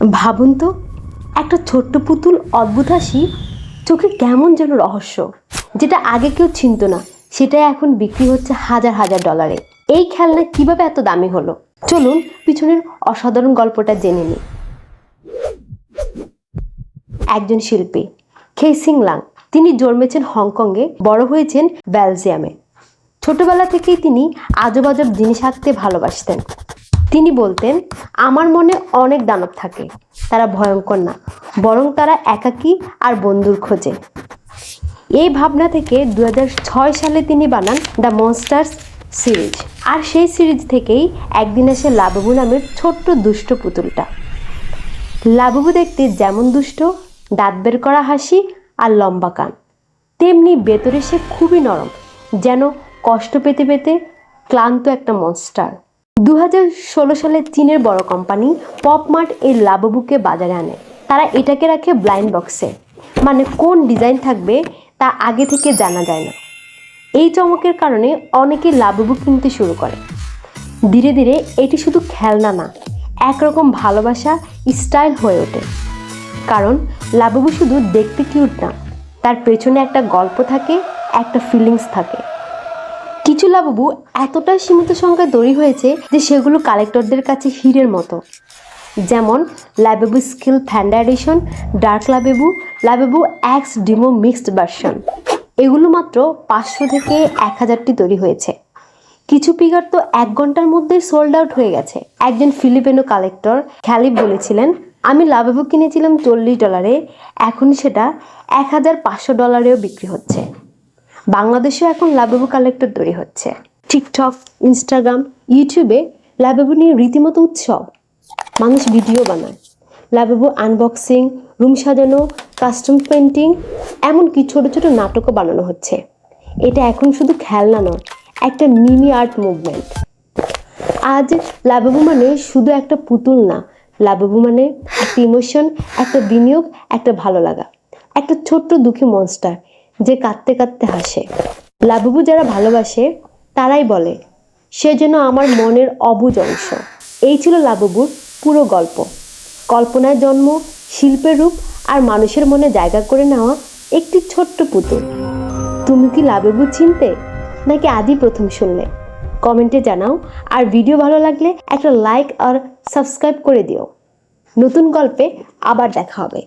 ভাবুন তো, একটা ছোট্ট পুতুল অদ্ভুত হাসি চোখে কেমন যেন রহস্য, যেটা আগে কেউ চিনত না, সেটাই এখন বিক্রি হচ্ছে হাজার হাজার ডলারে এই খেলনা কীভাবে এত দামি হলো? চলুন পিছনের অসাধারণ গল্পটা জেনে নিই। একজন শিল্পী খেসিং লাং তিনি জন্মেছেন হংকংয়ে, বড় হয়েছেন বেলজিয়ামে। ছোটবেলা থেকেই তিনি আজব আজব জিনিস আঁকতে ভালোবাসতেন। তিনি বলতেন, আমার মনে অনেক দানব থাকে, তারা ভয়ঙ্কর না, বরং তারা একাকী আর বন্ধুর খোঁজে। এই ভাবনা থেকে দু হাজার ছয় সালে তিনি বানান দ্য মনস্টার্স সিরিজ। আর সেই সিরিজ থেকেই একদিন আসে লাববু নামের ছোট্ট দুষ্ট পুতুলটা। লাববু দেখতে যেমন দুষ্ট, দাঁত বের করা হাসি আর লম্বা কান। তেমনি ভেতরে সে খুবই নরম, যেন কষ্ট পেতে পেতে ক্লান্ত একটা মনস্টার। দু হাজার ষোলো সালে চীনের বড় কোম্পানি পপমার্ট এই লাববুকে বাজারে আনে। তারা এটাকে রাখে ব্লাইন্ড বক্সে মানে কোন ডিজাইন থাকবে তা আগে থেকে জানা যায় না। এই চমকের কারণে অনেকে লাববু কিনতে শুরু করে। ধীরে ধীরে এটি শুধু খেলনা না, একরকম ভালোবাসা স্টাইল হয়ে ওঠে। কারণ লাববু শুধু দেখতে কিউট না, তার পেছনে একটা গল্প থাকে, একটা ফিলিংস থাকে। কিছু লাববু এতটাই সীমিত সংখ্যায় তৈরি হয়েছে যে সেগুলো কালেক্টরদের কাছে হীরের মতো। যেমন Labubu Skullpanda edition dark Labubu Labubu X Dimoo mixed version এগুলো মাত্র পাঁচশো থেকে এক হাজারটি তৈরি হয়েছে। কিছু পিগার তো এক ঘণ্টার মধ্যেই সোল্ড আউট হয়ে গেছে। একজন ফিলিপিনো কালেক্টর খ্যালিব বলেছিলেন, আমি লাভেবু কিনেছিলাম চল্লিশ ডলারে এখন সেটা এক হাজার পাঁচশো ডলারেও বিক্রি হচ্ছে। বাংলাদেশেও এখন লাভেবু কালেক্টর তৈরি হচ্ছে। টিকটক ইনস্টাগ্রাম ইউটিউবে লাভেবু নিয়ে রীতিমতো উৎসব। মানুষ ভিডিও বানায়। লাভেবু আনবক্সিং রুম সাজানো কাস্টম পেন্টিং এমনকি ছোট ছোট নাটকও বানানো হচ্ছে। এটা এখন শুধু খেলনা নয়, একটা মিনি আর্ট মুভমেন্ট আজ লাভবু মানে শুধু একটা পুতুল না। লাভবু মানে একটা ইমোশন একটা বিনিয়োগ, একটা ভালো লাগা। একটা ছোট্ট দুঃখী মনস্টার যে কাঁদতে কাঁদতে হাসে। লাভবু যারা ভালোবাসে, তারাই বলে, সে যেন আমার মনের অবুজ অংশ। এই ছিল লাভবুর পুরো গল্প। কল্পনায় জন্ম, শিল্পের রূপ আর মানুষের মনে জায়গা করে নেওয়া একটি ছোট্ট পুতুল। তুমি কি লাভেবু চিনতে, নাকি আদি প্রথম শুনলে? কমেন্টে জানাও, আর ভিডিও ভালো লাগলে একটা লাইক আর সাবস্ক্রাইব করে দিও। নতুন গল্পে আবার দেখা হবে।